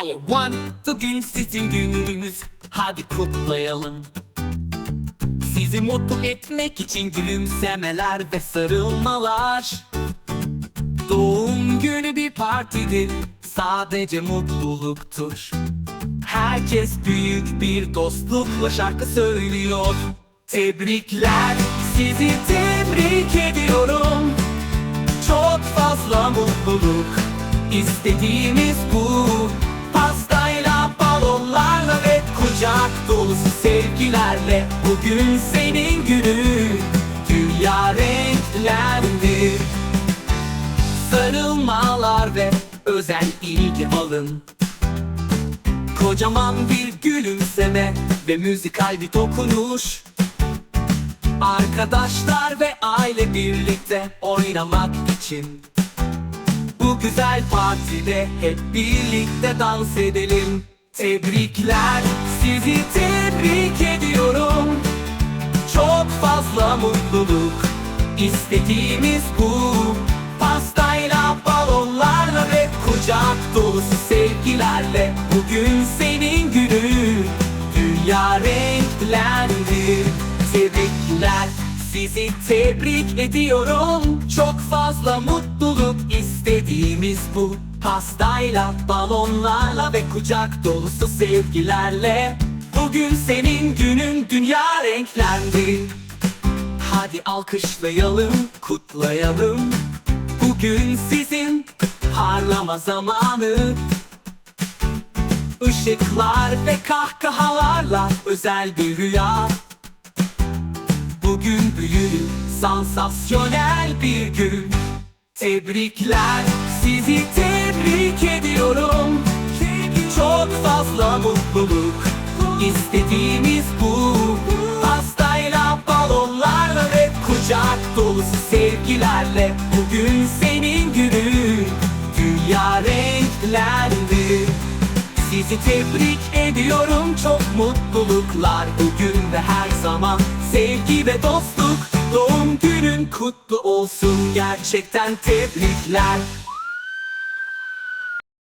Hikaye one Bugün sizin gününüz. Hadi kutlayalım. Sizi mutlu etmek için gülümsemeler ve sarılmalar. Doğum günü bir partidir. Sadece mutluluktur. Herkes büyük bir dostlukla şarkı söylüyor. Tebrikler. Sizi tebrik ediyorum. Çok fazla mutluluk. İstediğimiz bu dolusu sevgilerle Bugün senin günün Dünya renklendi. Sarılmalar ve özel ilgi alın. Kocaman bir gülümseme ve müzikal bir dokunuş. Arkadaşlar ve aile birlikte oynamak için. Bu güzel partide hep birlikte dans edelim. Tebrikler sizi tebrik ediyorum. Çok fazla mutluluk istediğimiz bu. Pastayla balonlarla ve kucak dolusu sevgilerle Bugün senin günün Dünya renklendi Tebrikler sizi tebrik ediyorum. Çok fazla mutluluk istediğimiz bu Pastayla, balonlarla ve kucak dolusu sevgilerle. Bugün senin günün dünya renklendi. Hadi alkışlayalım, kutlayalım. Bugün sizin parlama zamanı. Işıklar ve kahkahalarla özel bir rüya. Bugün büyük, sansasyonel bir gün. Tebrikler, sizi tebrik ediyorum. Çok fazla mutluluk istediğimiz bu. Pastayla, balonlarla ve kucak dolusu sevgilerle Bugün senin günün. Dünya renklendi. Sizi tebrik ediyorum. Çok mutluluklar Bugün ve her zaman. Sevgi ve dostluk Doğum günün kutlu olsun. Gerçekten tebrikler